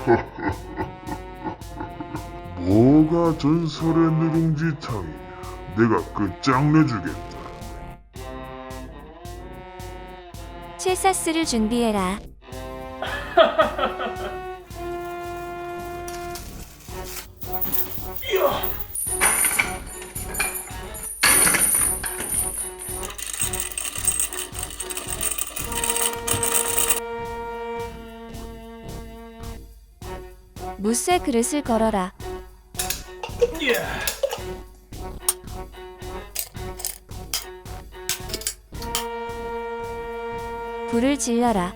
뭐가 전설의 누룽지탕이야. 내가 끝장내주겠다. 칠사스를 준비해라. 무쇠 그릇을 걸어라. 불을 질러라.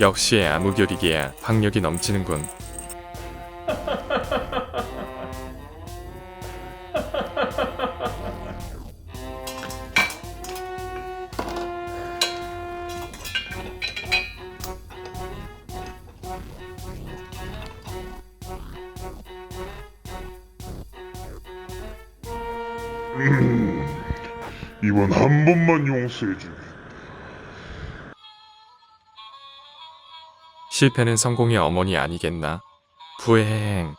역시 암흑요리기야 박력이 넘치는군. 이번 한 번만 용서해주게. 실패는 성공의 어머니 아니겠나? 부행.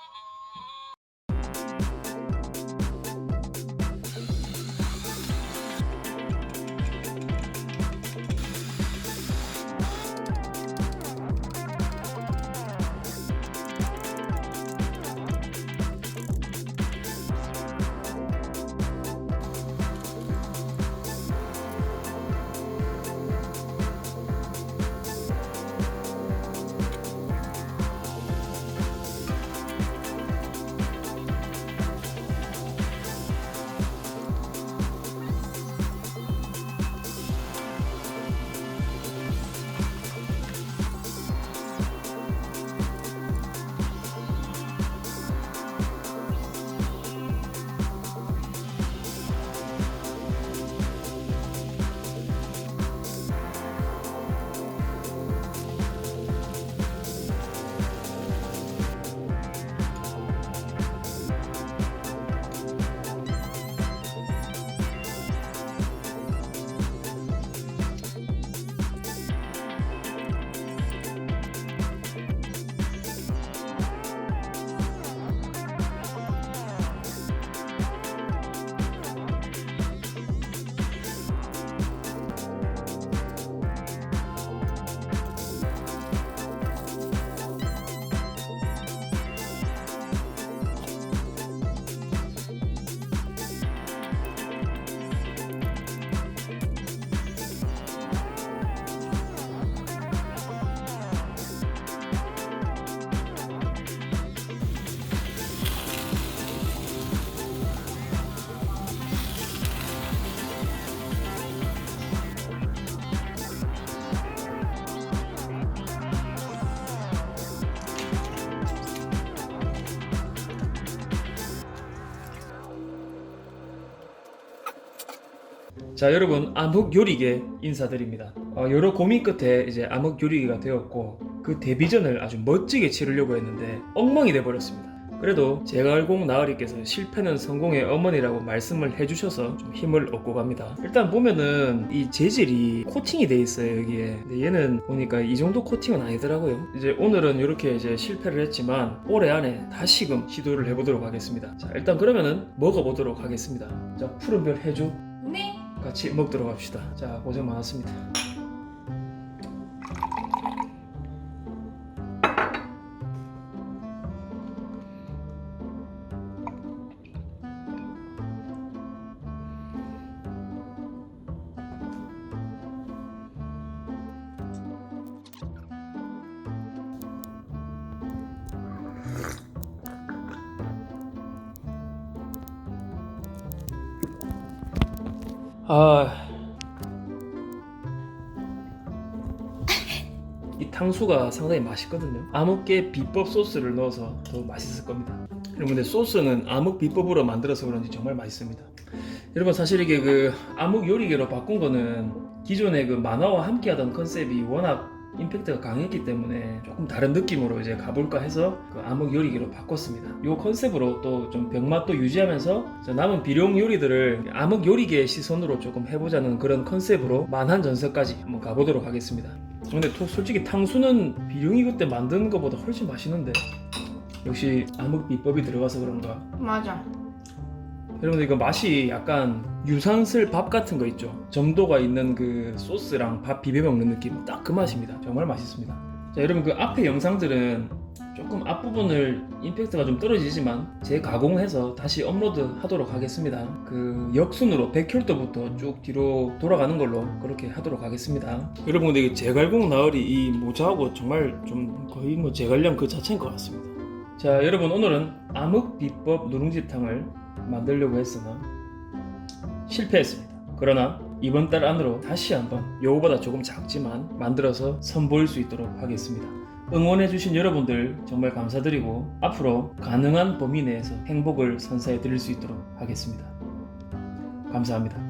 자 여러분 암흑 요리계 인사드립니다. 어, 여러 고민 끝에 이제 암흑 요리계가 되었고 그 데뷔전을 아주 멋지게 치르려고 했는데 엉망이 돼버렸습니다. 그래도 제가 알공 나으리께서 실패는 성공의 어머니라고 말씀을 해주셔서 좀 힘을 얻고 갑니다. 일단 보면은 이 재질이 코팅이 돼 있어요 여기에. 근데 얘는 보니까 이 정도 코팅은 아니더라고요. 이제 오늘은 이렇게 이제 실패를 했지만 올해 안에 다시금 시도를 해보도록 하겠습니다. 자 일단 그러면은 먹어보도록 하겠습니다. 자 푸른 별 해줘. 네. 같이 먹도록 합시다. 자, 고생 많았습니다. 아. 이 탕수가 상당히 맛있거든요. 암흑계 비법 소스를 넣어서 더 맛있을 겁니다. 여러분 근데 소스는 암흑 비법으로 만들어서 그런지 정말 맛있습니다. 여러분 사실 이게 그 암흑 요리계로 바꾼 거는 기존의 그 만화와 함께하던 컨셉이 워낙 임팩트가 강했기 때문에 조금 다른 느낌으로 이제 가볼까 해서 그 암흑 요리기로 바꿨습니다. 요 컨셉으로 또 좀 병맛도 유지하면서 저 남은 비룡 요리들을 암흑 요리계의 시선으로 조금 해보자는 그런 컨셉으로 만한 전설까지 한번 가보도록 하겠습니다. 근데 또 솔직히 탕수는 비룡이 그때 만든 것보다 훨씬 맛있는데 역시 암흑 비법이 들어가서 그런가 맞아. 여러분들 이거 맛이 약간 유산슬 밥 같은 거 있죠? 점도가 있는 그 소스랑 밥 비벼 먹는 느낌. 딱 그 맛입니다. 정말 맛있습니다. 자 여러분 그 앞에 영상들은 조금 앞부분을 임팩트가 좀 떨어지지만 재가공해서 다시 업로드 하도록 하겠습니다. 그 역순으로 100혈도부터 쭉 뒤로 돌아가는 걸로 그렇게 하도록 하겠습니다. 여러분 근데 이 재갈공 나으리 이 모자하고 정말 좀 거의 뭐 재갈량 그 자체인 것 같습니다. 자 여러분 오늘은 암흑 비법 누룽지탕을 만들려고 했으나 실패했습니다. 그러나 이번 달 안으로 다시 한번 요거보다 조금 작지만 만들어서 선보일 수 있도록 하겠습니다. 응원해주신 여러분들 정말 감사드리고 앞으로 가능한 범위 내에서 행복을 선사해 드릴 수 있도록 하겠습니다. 감사합니다.